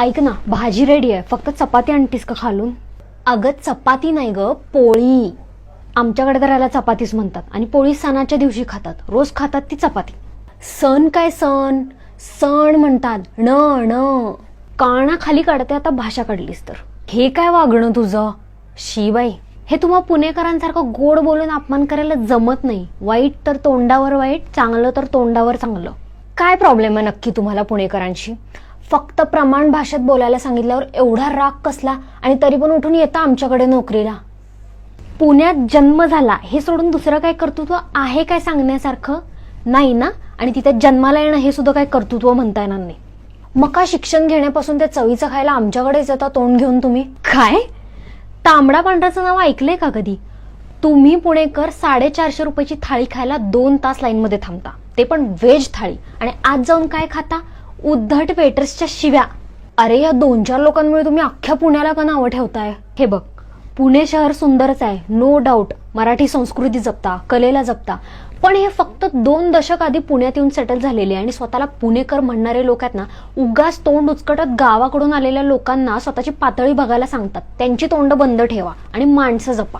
ऐक ना भाजी रेडी आहे. फक्त चपाती आणतीस का खालून? अगं चपाती नाही ग पोळी. आमच्याकडे तर याला चपातीच म्हणतात आणि पोळी सणाच्या दिवशी खातात. रोज खातात ती चपाती. सण काय सण? सण म्हणतात. न न काना खाली काढते आता भाषा काढलीस तर. हे काय वागणं तुझं? शिबाई हे तुम्हा पुणेकरांसारखं गोड बोलून अपमान करायला जमत नाही. वाईट तर तोंडावर वाईट चांगलं तर तोंडावर चांगलं. काय प्रॉब्लेम आहे नक्की तुम्हाला पुणेकरांशी? फक्त प्रमाण भाषेत बोलायला सांगितल्यावर एवढा राग कसला आणि तरी पण उठून येता आमच्याकडे नोकरीला? पुण्यात जन्म झाला हे सोडून दुसरं काय कर्तृत्व आहे काय सांगण्यासारखं? नाही ना? आणि तिथे जन्माला येणं हे सुद्धा काय कर्तृत्व म्हणता येणार नाही. मग का शिक्षण घेण्यापासून त्या चवीचं खायला आमच्याकडेच येता तोंड घेऊन तुम्ही? काय? तांबडा पांढराचं नाव ऐकलंय का कधी? तुम्ही पुणेकर साडेचारशे रुपयाची थाळी खायला दोन तास लाईनमध्ये थांबता. ते पण व्हेज थाळी. आणि आज जाऊन काय खाता? उद्धट वेटर्सच्या शिव्या. अरे या दोन चार लोकांमुळे तुम्ही अख्ख्या पुण्याला का नावं ठेवताय? हे बघ पुणे शहर सुंदरच आहे नो डाऊट मराठी संस्कृती जपता कलेला जपता. पण हे फक्त दोन दशक आधी पुण्यात येऊन सेटल झालेले आणि स्वतःला पुणेकर म्हणणारे लोक आहेत ना उगाच तोंड उचकटत गावाकडून आलेल्या लोकांना स्वतःची पातळी बघायला सांगतात. त्यांची तोंड बंद ठेवा आणि माणसं जपा.